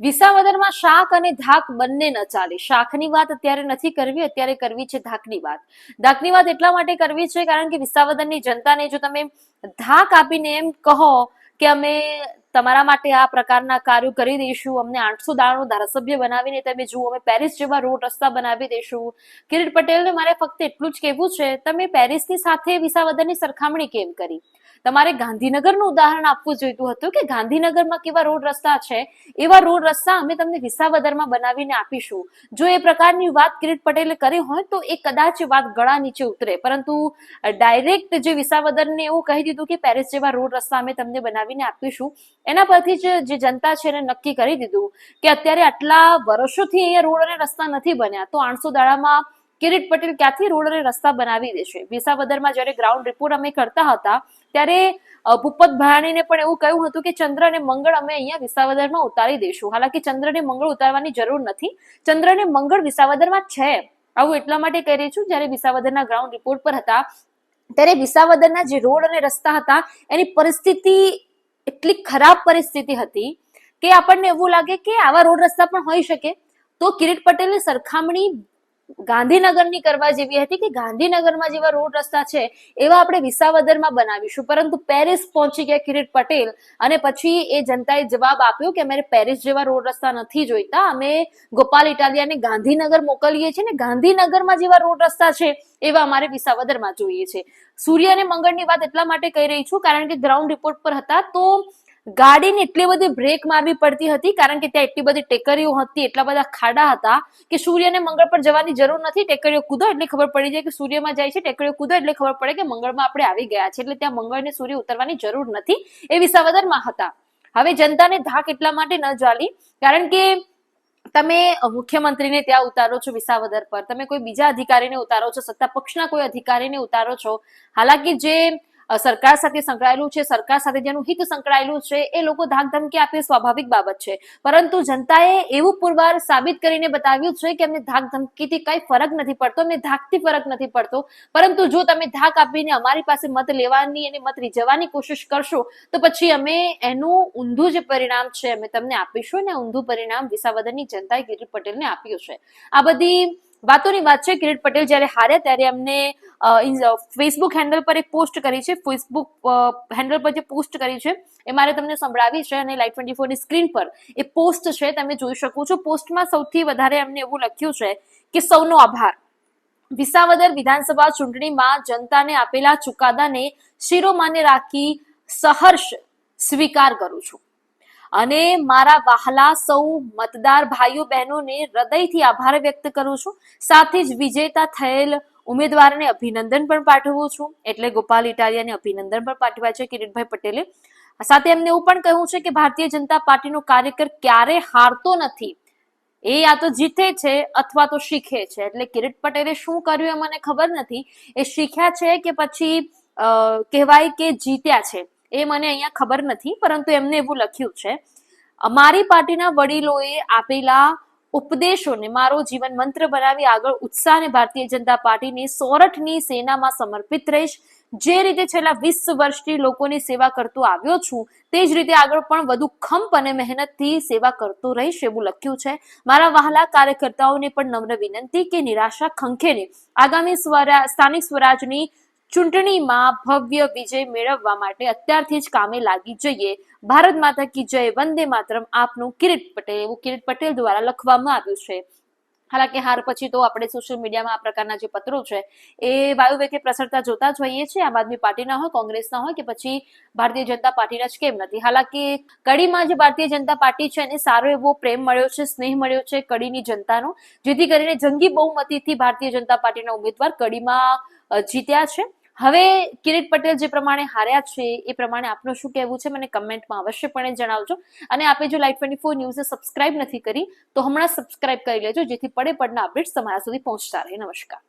વિસાવદરમાં શાક અને ધાક બંને ન ચાલે. શાકની વાત અત્યારે નથી કરવી, અત્યારે કરવી છે ધાકની વાત. ધાકની વાત એટલા માટે કરવી છે કારણ કે વિસાવદરની જનતાને જો તમે ધાક આપીને એમ કહો કે અમે તમારા માટે આ પ્રકારના કાર્યો કરી દઈશું, અમને આઠસો દાણો ધારાસભ્ય બનાવીને તમે જુઓ, અમે પેરિસ જેવા રોડ રસ્તા બનાવી દઈશું. કિરીટ પટેલને મારે ફક્ત એટલું જ કહેવું છે, તમે પેરિસની સાથે વિસાવદરની સરખામણી કેમ કરી? તમારે ગાંધીનગરનું ઉદાહરણ આપવું જોઈતું હતું કે ગાંધીનગરમાં કેવા રોડ રસ્તા છે, એવા રોડ રસ્તા અમે તમને વિસાવદરમાં બનાવીને આપીશું. જો એ પ્રકારની વાત કિરીટ પટેલે કરી હોય તો એ કદાચ વાત ગળા નીચે ઉતરે. પરંતુ ડાયરેક્ટ જે વિસાવદરને એવું કહી દીધું કે પેરિસ જેવા રોડ રસ્તા અમે તમને બનાવીને આપીશું, એના પરથી જ જે જનતા છે એને નક્કી કરી દીધું કે અત્યારે આટલા વર્ષોથી અહીંયા રોડ અને રસ્તા નથી બન્યા. તો આઠસો દાડામાં કિરીટ પટેલ ક્યાંથી રોડ અને રસ્તા બનાવી દેશે વિસાવદરમાં જ્યારે ગ્રાઉન્ડ રિપોર્ટ અમે કરતા હતા, ત્યારે ભૂપત ભાયાણીને પણ એવું કહ્યું હતું કે ચંદ્ર અને મંગળ અમે અહીંયા વિસાવદરમાં ઉતારી દઈશું. હાલાકી ચંદ્ર અને મંગળ ઉતારવાની જરૂર નથી. ચંદ્ર અને મંગળ વિસાવદરમાં છે. આવું એટલા માટે કહી રહી છું, જ્યારે વિસાવદરના ગ્રાઉન્ડ રિપોર્ટ પર હતા, ત્યારે વિસાવદરના જે રોડ અને રસ્તા હતા, એની પરિસ્થિતિ એટલી ખરાબ પરિસ્થિતિ હતી કે આપણને એવું લાગે કે આવા રોડ રસ્તા પણ હોઈ શકે. તો કિરીટ પટેલની સરખામણી ગાંધીનગરની કરવા જેવી હતી કે ગાંધીનગરમાં જેવા રોડ રસ્તા છે, એવા આપણે વિસાવદરમાં બનાવીશું. પરંતુ પેરિસ પહોંચી ગયા કિરીટ પટેલ અને પછી એ જનતાએ જવાબ આપ્યો કે અમારે પેરિસ જેવા રોડ રસ્તા નથી જોઈતા. અમે ગોપાલ ઇટાલિયાને ગાંધીનગર મોકલીએ છીએ ને ગાંધીનગરમાં જેવા રોડ રસ્તા છે, એવા અમારે વિસાવદરમાં જોઈએ છે. સૂર્ય અને મંગળની વાત એટલા માટે કહી રહી છું કારણ કે ગ્રાઉન્ડ રિપોર્ટ પર હતા, તો ગાડીને એટલી બધી બ્રેક મારવી પડતી હતી, કારણ કે ત્યાં એટલી બધી ટેકરીઓ હતી, એટલા બધા ખાડા હતા, કે સૂર્ય અને મંગળ પર જવાની જરૂર નથી, ટેકરીઓ કૂદો એટલે ખબર પડી જાય કે સૂર્યમાં જાય છે, ટેકરીઓ કૂદો એટલે ખબર પડે કે મંગળમાં આપણે આવી ગયા છે એટલે ત્યાં મંગળ ને સૂર્ય ઉતરવાની જરૂર નથી, એ વિસાવદરમાં હતા. હવે જનતાને ધાક એટલા માટે ન ચાલી કારણ કે તમે મુખ્યમંત્રીને ત્યાં ઉતારો છો વિસાવદર પર, તમે કોઈ બીજા અધિકારીને ઉતારો છો, સત્તા પક્ષના કોઈ અધિકારીને ઉતારો છો, હાલાકી જે સરકાર સાથે સંકળાયેલું છે, સરકાર સાથે જેનું હિત સંકળાયેલું છે, એ લોકો ધાક ધમકી આપે સ્વાભાવિક બાબત છે. પરંતુ જનતાએ એવું પુરવાર સાબિત કરીને બતાવ્યું છે કે અમને ધાક ધમકીથી કઈ ફરક નથી પડતો અમને ધાકથી ફરક નથી પડતો. પરંતુ જો તમે ધાક આપીને અમારી પાસે મત લેવાની અને મત રીઝવવાની કોશિશ કરશો, તો પછી અમે એનું ઊંધું જે પરિણામ છે, અમે તમને આપીશું ને ઊંધું પરિણામ વિસાવદરની જનતાએ કિરીટ પટેલને આપ્યું છે. આ બધી વાતોની વાત છે, કિરીટ પટેલ જ્યારે હાર્યા ત્યારે અમને ફેસબુક હેન્ડલ પર એક પોસ્ટ કરી છે ફેસબુક હેન્ડલ પર જે પોસ્ટ કરી છે, એ મારે તમને સંભળાવી છે અને લાઈટ ટ્વેન્ટી ફોરની સ્ક્રીન પર એ પોસ્ટ છે, તમે જોઈ શકો છો. પોસ્ટમાં સૌથી વધારે એમને એવું લખ્યું છે કે સૌનો આભાર. વિસાવદર વિધાનસભા ચૂંટણીમાં જનતાને આપેલા ચુકાદાને શિરોમાને રાખી સહર્ષ સ્વીકાર કરું છું. અને મારા વહાલા સૌ મતદાર ભાઈઓ બહેનોને હૃદયથી આભાર વ્યક્ત કરું છું. સાથે જ વિજેતા થયેલ ઉમેદવારને અભિનંદન પણ પાઠવું છું. એટલે ગોપાલ ઇટાલિયાને અભિનંદન પણ પાઠવ્યા છે કિરીટભાઈ પટેલે. સાથે એમને એવું પણ કહ્યું છે કે ભારતીય જનતા પાર્ટીનો કાર્યકર ક્યારે હારતો નથી. એ આ તો જીતે છે અથવા તો શીખે છે. એટલે કિરીટ પટેલે શું કર્યું એ મને ખબર નથી. એ શીખ્યા છે કે પછી કહેવાય કે જીત્યા છે. એ મને અહીંયા ખબર નથી, પરંતુ એમને એવું લખ્યું છે, અમારી પાર્ટીના વડીલોએ આપેલા ઉપદેશોને મારો જીવન મંત્ર બનાવી આગળ ઉત્સાહ અને ભારતીય જનતા પાર્ટીની સોરઠની સેનામાં સમર્પિત રહીશ. જે રીતે છેલ્લા વીસ વર્ષથી લોકોની સેવા કરતો આવ્યો છું, તે જ રીતે આગળ પણ વધુ ખંપ અને મહેનતથી સેવા કરતો રહીશ, એવું લખ્યું છે. મારા વહાલા કાર્યકર્તાઓને પણ નમ્ર વિનંતી કે નિરાશા ખંખે આગામી સ્વરા, સ્થાનિક સ્વરાજની ચૂંટણીમાં ભવ્ય વિજય મેળવવા માટે અત્યારથી જ કામે લાગી જઈએ. ભારત માતા કી જય, વંદે માતરમ આપનું કિરીટ પટેલ, એવું કિરીટ પટેલ દ્વારા લખવામાં આવ્યું છે. હાલાકી હાર પછી તો આપણે સોશિયલ મીડિયામાં આ પ્રકારના જે પત્રો છે, એ વાયુ વેગે પ્રસરતા જોતા જ હોઈએ છીએ. આમ આદમી પાર્ટીના હોય કોંગ્રેસના હોય કે પછી ભારતીય જનતા પાર્ટીના જ કેમ નથી. હાલાકી કડીમાં જે ભારતીય જનતા પાર્ટી છે, એને સારો એવો પ્રેમ મળ્યો છે, સ્નેહ મળ્યો છે કડીની જનતાનો, જેથી કરીને જંગી બહુમતીથી ભારતીય જનતા પાર્ટીના ઉમેદવાર કડીમાં જીત્યા છે. હવે કિરીટ પટેલ જે પ્રમાણે હાર્યા છે, એ પ્રમાણે આપનું શું કહેવું છે, મને કમેન્ટમાં અવશ્યપણે જણાવજો. અને આપે જો લાઈટ ટ્વેન્ટી ફોર ન્યૂઝને સબસ્ક્રાઇબ નથી કરી, તો હમણાં સબસ્ક્રાઇબ કરી લેજો, જેથી પડે પડના અપડેટ્સ તમારા સુધી પહોંચતા રહે. નમસ્કાર.